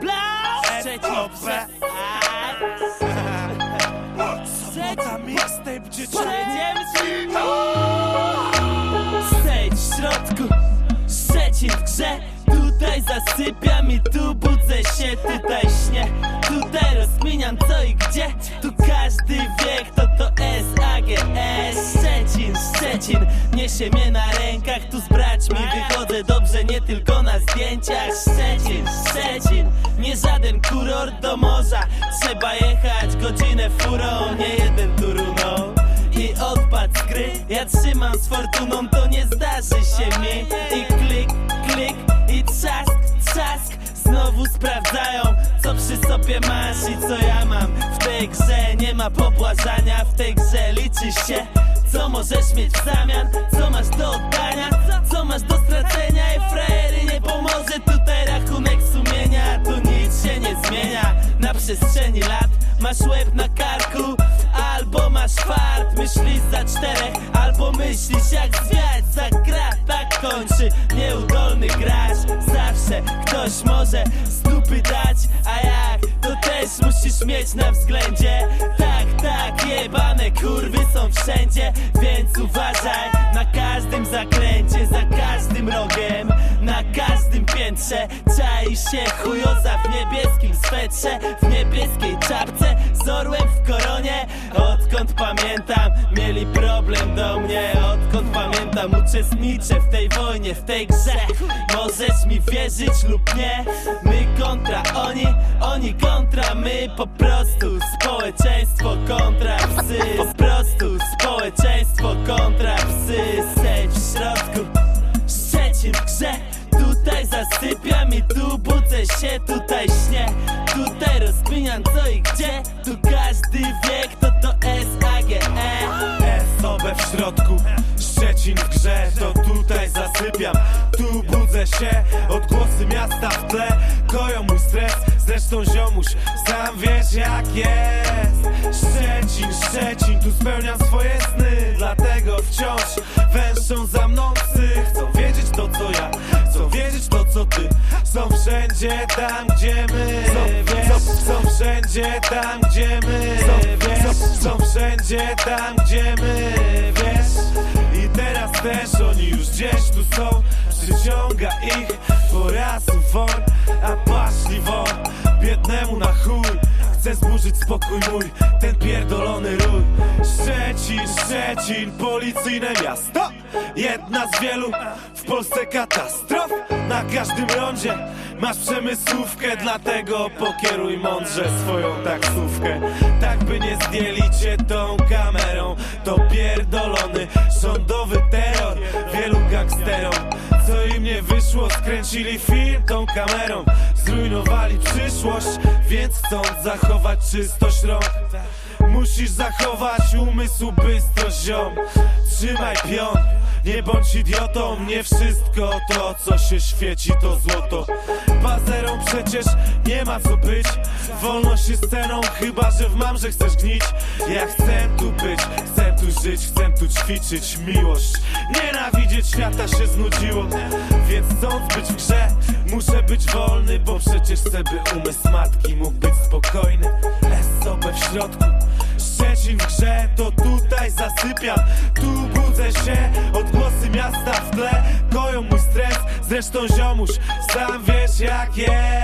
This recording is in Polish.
Blau, Szczecin, Prze- Sobota mixtape dzieciaki Pojedziemy ci Stage w środku Szczecin w grze. Tutaj zasypiam i tu budzę się Tutaj śnię. Tutaj rozkminiam co i gdzie. Tu każdy wie kto to SAGS Szczecin, Szczecin Niesie mnie na rękach. Tu z braćmi wychodzę dobrze Nie tylko na zdjęciach Żaden kurort do morza. Trzeba jechać godzinę furą Nie jeden tu runął i odpad z gry Ja trzymam z fortuną, to nie zdarzy się mi. I klik, klik i trzask, trzask. Znowu sprawdzają, co przy sobie masz i co ja mam. W tej grze nie ma pobłażania W tej grze liczy się. Co możesz mieć w zamian, co masz do oddania Co masz do stracenia. I frajery nie pomoże Tutaj rachunek sumienia, przestrzeni lat. Masz łeb na karku Albo masz fart, myślisz za czterech Albo myślisz jak zwiać. Za gra Tak kończy nieudolny gracz. Zawsze ktoś może stupy dać A jak, to też musisz mieć na względzie. Tak, tak, jebane kurwy są wszędzie Więc uważaj piętrze. Czai się chujoza w niebieskim swetrze W niebieskiej czapce Z orłem w koronie. Odkąd pamiętam Mieli problem do mnie. Odkąd pamiętam Uczestniczę w tej wojnie W tej grze. Możesz mi wierzyć lub nie My kontra oni Oni kontra my. Po prostu społeczeństwo kontra psy Po prostu zasypiam i tu budzę się Tutaj śnię, tutaj rozkminiam co i gdzie. Tu każdy wie kto to SAGE Sobę w środku Szczecin w grze. To tutaj zasypiam. Tu budzę się Odgłosy miasta w tle. Koją mój stres Zresztą ziomuś Sam wiesz jak jest. Szczecin, Szczecin Tu spełniam swoje Są wszędzie tam gdzie my Wiesz? Są wszędzie tam gdzie my Wiesz? Są wszędzie tam gdzie my Wiesz? I teraz też oni już gdzieś tu są. Przyciąga ich po won A paszli won Biednemu na chuj Chcę zburzyć spokój mój. Ten pierdolony rój. Szczecin, Szczecin Policyjne miasto. Jedna z wielu W Polsce katastrof Na każdym rondzie Masz przemysłówkę Dlatego pokieruj mądrze swoją taksówkę. Tak by nie zdjęli cię tą kamerą. To pierdolony rządowy terror Wielu gangsterom. Co im nie wyszło Skręcili film tą kamerą. Zrujnowali przyszłość Więc chcąc zachować czystość rąk. Musisz zachować umysł bystro ziom. Trzymaj pion nie bądź idiotą, nie wszystko to co się świeci to złoto. Bazerą przecież nie ma co być. Wolność jest ceną, chyba że w mamrze chcesz gnić. Ja chcę tu być, chcę tu żyć, chcę tu ćwiczyć miłość. Nienawidzieć świata się znudziło Więc chcąc być w grze, muszę być wolny Bo przecież chcę by umysł matki mógł być spokojny. S.O.B. w środku Szczecin grze, to tutaj zasypiam. Tu budzę się, odgłosy miasta w tle. Koją mój stres, zresztą ziomuś Sam wiesz jak jest